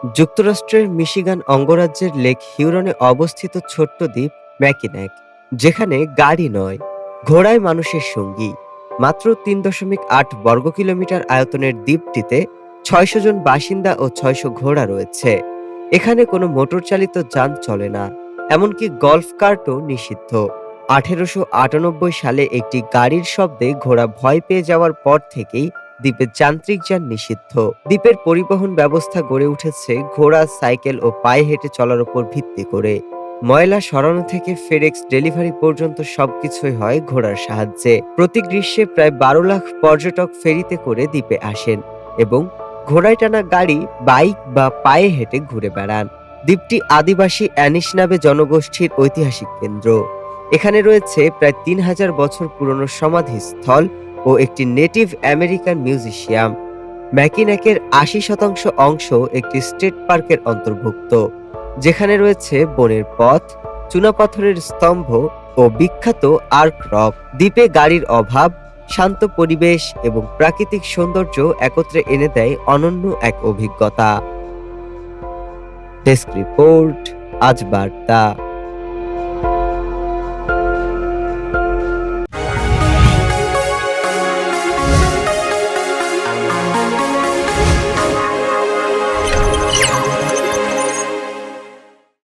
যুক্তরাষ্ট্রের মিশিগান অঙ্গরাজ্যের লেক হিউরনে অবস্থিত ছোট্ট দ্বীপ ম্যাকিন্যাক যেখানে গাড়ি নয়, ঘোড়ায় মানুষের সঙ্গী। মাত্র তিন দশমিক আট বর্গ কিলোমিটার আয়তনের দ্বীপটিতে ছয়শো জন বাসিন্দা ও ছয়শো ঘোড়া রয়েছে। এখানে কোনো মোটর চালিত যান চলে না, এমনকি গলফ কার্টও নিষিদ্ধ। আঠেরোশো আটানব্বই সালে একটি গাড়ির শব্দে ঘোড়া ভয় পেয়ে যাওয়ার পর থেকেই দ্বীপে যান্ত্রিক যান নিষিদ্ধ। দ্বীপের পরিবহন ব্যবস্থা গড়ে উঠেছে ঘোড়া, সাইকেল ও পায়ে হেঁটে চলার উপর ভিত্তি করে। ময়লা সরানো থেকে ফেডেক্স ডেলিভারি পর্যন্ত সবকিছুই হয় ঘোড়ার সাহায্যে। প্রতি গ্রীষ্মে প্রায় বারো লাখ পর্যটক ফেরিতে করে দ্বীপে আসেন এবং ঘোড়ায় টানা গাড়ি, বাইক বা পায়ে হেঁটে ঘুরে বেড়ান। দ্বীপটি আদিবাসী অ্যানিসনাবে জনগোষ্ঠীর ঐতিহাসিক কেন্দ্র। এখানে রয়েছে প্রায় তিন হাজার বছর পুরনো সমাধিস্থল ও একটি নেটিভ আমেরিকান মিউজিশিয়াম ম্যাকিন্যাকের আশি শতাংশ অংশ একটি স্টেট পার্কের অন্তর্ভুক্ত, যেখানে রয়েছে বনের পথ, চুনাপাথরের স্তম্ভ ও বিখ্যাত আর্ক রক দ্বীপে গাড়ির অভাব, শান্ত পরিবেশ এবং প্রাকৃতিক সৌন্দর্য একত্রে এনে দেয় অনন্য এক অভিজ্ঞতা। ডেস্ক রিপোর্ট, আজ বার্তা।